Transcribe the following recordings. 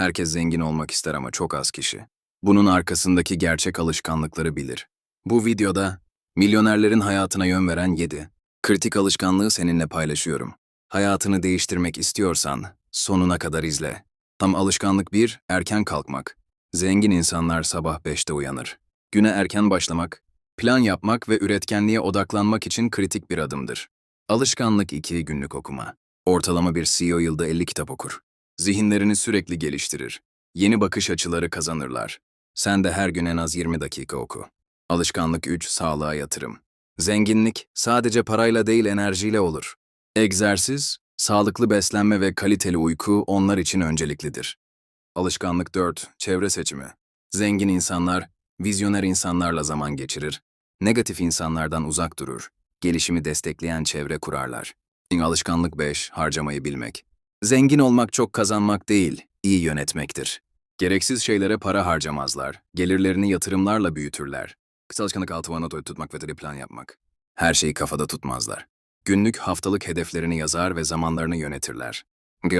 Herkes zengin olmak ister ama çok az kişi. Bunun arkasındaki gerçek alışkanlıkları bilir. Bu videoda milyonerlerin hayatına yön veren 7 kritik alışkanlığı seninle paylaşıyorum. Hayatını değiştirmek istiyorsan sonuna kadar izle. Tam alışkanlık 1, erken kalkmak. Zengin insanlar sabah 5'te uyanır. Güne erken başlamak, plan yapmak ve üretkenliğe odaklanmak için kritik bir adımdır. Alışkanlık 2, günlük okuma. Ortalama bir CEO yılda 50 kitap okur. Zihinlerini sürekli geliştirir. Yeni bakış açıları kazanırlar. Sen de her gün en az 20 dakika oku. Alışkanlık 3, sağlığa yatırım. Zenginlik sadece parayla değil enerjiyle olur. Egzersiz, sağlıklı beslenme ve kaliteli uyku onlar için önceliklidir. Alışkanlık 4, çevre seçimi. Zengin insanlar, vizyoner insanlarla zaman geçirir. Negatif insanlardan uzak durur. Gelişimi destekleyen çevre kurarlar. Alışkanlık 5, harcamayı bilmek. Zengin olmak çok kazanmak değil, iyi yönetmektir. Gereksiz şeylere para harcamazlar, gelirlerini yatırımlarla büyütürler. Kısa alışkanlık altı not tutmak ve plan yapmak. Her şeyi kafada tutmazlar. Günlük, haftalık hedeflerini yazar ve zamanlarını yönetirler.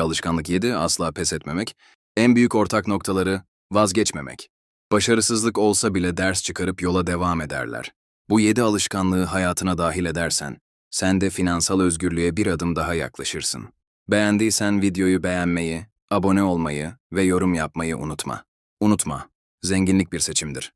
Alışkanlık 7, asla pes etmemek. En büyük ortak noktaları, vazgeçmemek. Başarısızlık olsa bile ders çıkarıp yola devam ederler. Bu yedi alışkanlığı hayatına dahil edersen, sen de finansal özgürlüğe bir adım daha yaklaşırsın. Beğendiysen videoyu beğenmeyi, abone olmayı ve yorum yapmayı unutma. Unutma, zenginlik bir seçimdir.